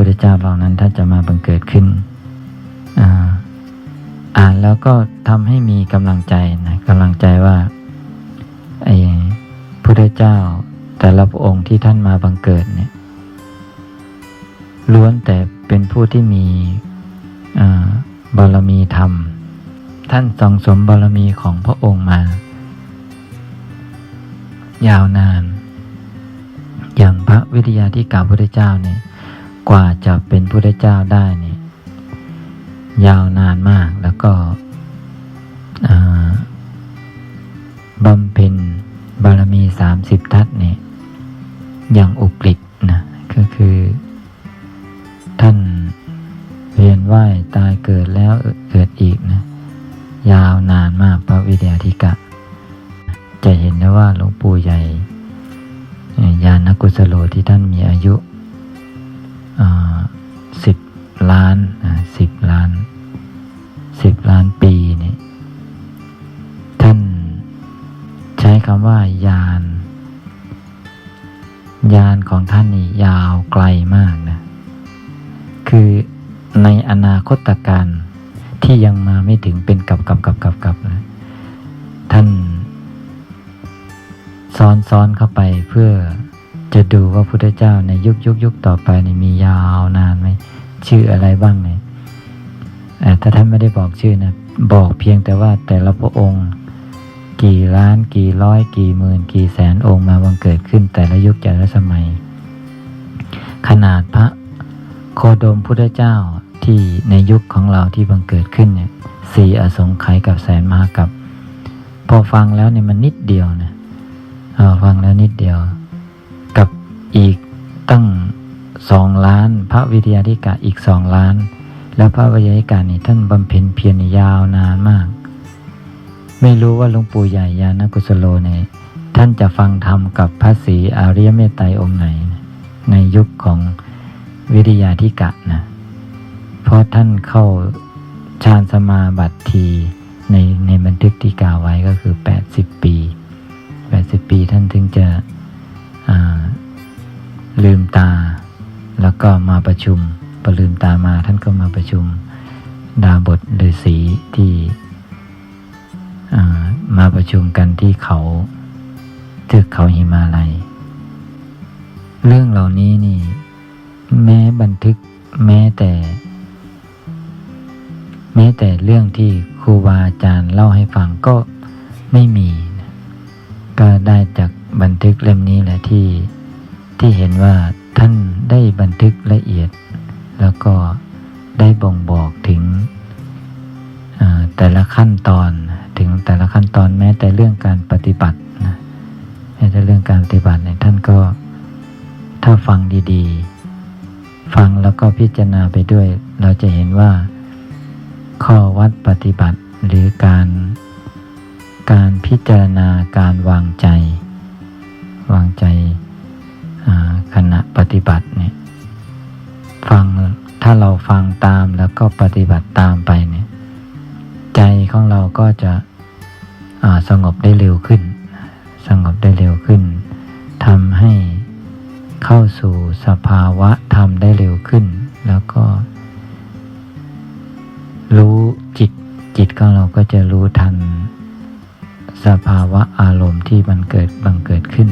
พุทธเจ้าเหล่านั้นท่านจะมาบังเกิดขึ้นอ่าอ่านแล้วก็ทำให้มีกำลังใจนะกำลังใจว่าไอ้พุทธเจ้าแต่ละพระองค์ที่ท่านมาบังเกิดเนี่ยล้วนแต่เป็นผู้ที่มีบารมีธรรม ท่านสังสมบารมีของพระองค์มา ยาวนาน อย่างพระวิทยาธิกาพุทธเจ้าเนี่ย กว่าจะเป็นพุทธเจ้าได้เนี่ยยาวนานมากแล้วก็บำเพ็ญบารมีสามสิบทัศน์เนี่ยอย่างอุกฤษนะก็คือ ท่านเวียนว่ายตายเกิดแล้วเกิดอีกนะยาวนานมากพระวิทยาธิกะ จะเห็นได้ว่าหลวงปู่ใหญ่ ยานกุสโลที่ท่านมีอายุ สิบล้านสิบล้านสิบล้านปีนี่ท่านใช้คำว่ายานยานของท่านนี่ยาวไกลมากนะ คือในอนาคตการที่ยังมาไม่ถึงเป็นกับกับกับกับกับนะท่านซ้อนซ้อนเข้าไปเพื่อ จะดูว่าพุทธเจ้าในยุคยุคยุคต่อไปนี่มียาวนานไหมชื่ออะไรบ้างเนี่ยแต่ถ้าท่านไม่ได้บอกชื่อนะบอกเพียงแต่ว่าแต่ละพระองค์ กี่ล้านกี่ร้อยกี่หมื่น กี่แสนองค์มาบังเกิดขึ้น แต่ละยุคแต่ละสมัย ขนาดพระโคดมพุทธเจ้าที่ในยุคของเราที่บังเกิดขึ้นเนี่ยสี่อสงไขยกับแสนมากับ พอฟังแล้วเนี่ยมันนิดเดียวนะเอฟังแล้วนิดเดียว อีกตั้งสองล้าน พระวิทยาธิกาอีกสองล้าน แล้วพระวิทยาธิกานี่ท่านบำเพ็ญเพียรยาวนานมาก ไม่รู้ว่าหลวงปู่ใหญ่ยานกุสโลเนี่ยท่านจะฟังธรรมกับพระศรีอาริยเมตไตรองค์ไหน ในยุคของวิทยาธิกะนะเพราะท่านเข้าฌานสมาบัติทีในในบันทึกที่กล่าวไว้ก็คือ 80 ปี 80 ปีท่านถึงจะ ลืมตา แล้วก็มาประชุมพอลืมตามาท่านก็มาประชุม ดาบทฤาษีที่มาประชุมกันที่เขาเทือกเขาหิมาลัย เรื่องเหล่านี้นี่ แม้บันทึกแม้แต่ แม้แต่เรื่องที่ครูบาอาจารย์เล่าให้ฟังก็ไม่มี ก็ได้จากบันทึกเล่มนี้แหละที่ ที่เห็นว่าท่านได้บันทึกละเอียด แล้วก็ได้บ่งบอกถึงแต่ละขั้นตอนถึงแต่ละขั้นตอนแม้แต่เรื่องการปฏิบัตินะแม้แต่เรื่องการปฏิบัติเนี่ยท่านก็ถ้าฟังดีๆ ฟังแล้วก็พิจารณาไปด้วย เราจะเห็นว่าข้อวัดปฏิบัติหรือการการพิจารณาการวางใจ วางใจ ขณะปฏิบัติเนี่ยฟังถ้าเราฟังตามแล้วก็ปฏิบัติตามไปเนี่ย ใจของเราก็จะสงบได้เร็วขึ้น สงบได้เร็วขึ้นทำให้เข้าสู่สภาวะธรรมได้เร็วขึ้น แล้วก็ รู้จิตจิตของเราก็จะรู้ทัน สภาวะอารมณ์ที่มันเกิดบังเกิดขึ้น